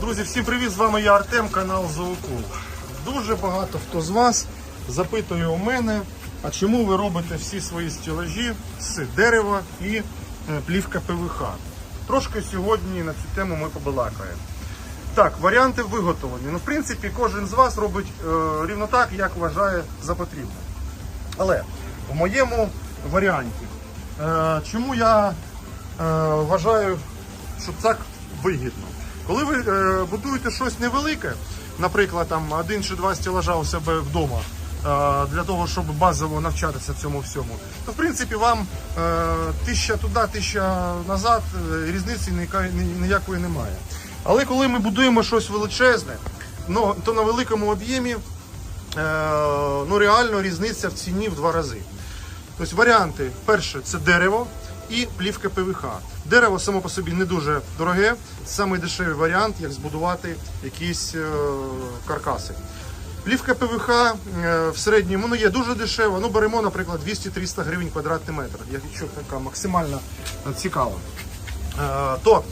Друзі, всім привіт! З вами я Артем, канал Зоокул. Дуже багато хто з вас запитує у мене, а чому ви робите всі свої стілажі з дерева і е, плівка ПВХ. Трошки сьогодні на цю тему ми побалакаємо. Так, варіанти виготовлені. Ну, в принципі, кожен з вас робить е, рівно так, як вважає за потрібне. Але в моєму варіанті, е, чому я е, вважаю, що так вигідно? Коли ви е, будуєте щось невелике, наприклад, там один чи два стелажа у себе вдома, е, для того, щоб базово навчатися цьому всьому, то в принципі вам е, тисяча туди, тисяча назад, е, різниці ніякої немає. Але коли ми будуємо щось величезне, ну, то на великому об'ємі е, ну, реально різниця в ціні в два рази. Тобто варіанти: перше це дерево і плівка ПВХ. Дерево само по собі не дуже дороге, самий дешевий варіант, як збудувати якісь е, каркаси. Плівка ПВХ е, в середньому ну, є дуже дешево. Ну, беремо, наприклад, 200-300 гривень квадратний метр, якщо така максимально е, цікава. Е, то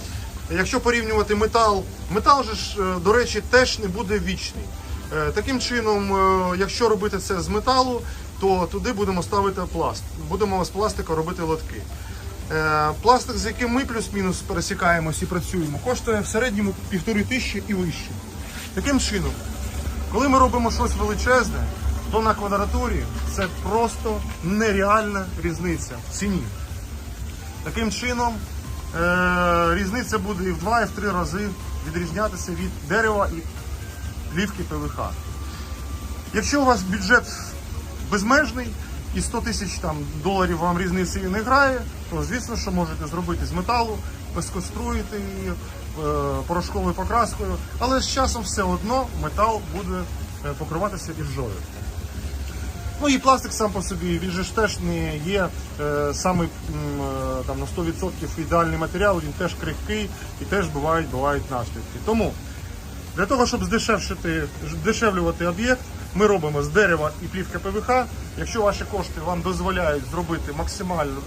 якщо порівнювати метал, метал же ж, е, до речі, теж не буде вічний. Е, Таким чином, е, якщо робити це з металу, то туди будемо ставити пласт. Будемо з пластика робити лотки. Пластик, з яким ми плюс-мінус пересікаємось і працюємо, коштує в середньому півтори тисячі і вище. Таким чином, коли ми робимо щось величезне, то на квадратурі це просто нереальна різниця в ціні. Таким чином, різниця буде і в два, і в три рази відрізнятися від дерева і плівки ПВХ. Якщо у вас бюджет безмежний і 100 тисяч доларів вам різниці не грає, то звісно, що можете зробити з металу, безконструїти її е, порошковою покраскою, але з часом все одно метал буде е, покриватися іржою. Ну і пластик сам по собі, він же ж теж не є е, е, там, на 100% ідеальний матеріал, він теж крихкий і теж бувають, бувають наслідки. Тому для того, щоб здешевшити, дешевлювати об'єкт, ми робимо з дерева і плівка ПВХ. Якщо ваші кошти вам дозволяють зробити максимально,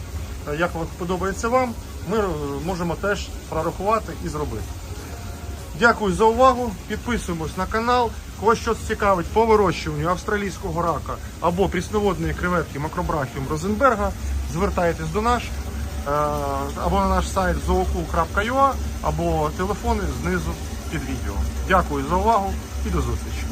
е, як подобається вам, ми е, можемо теж прорахувати і зробити. Дякую за увагу. Підписуємось на канал. Кого щось цікавить по вирощуванню австралійського рака або прісноводної креветки макробрахіум Розенберга, звертайтесь до нас або на наш сайт zooku.ua, або телефони знизу під відео. Дякую за увагу і до зустрічі.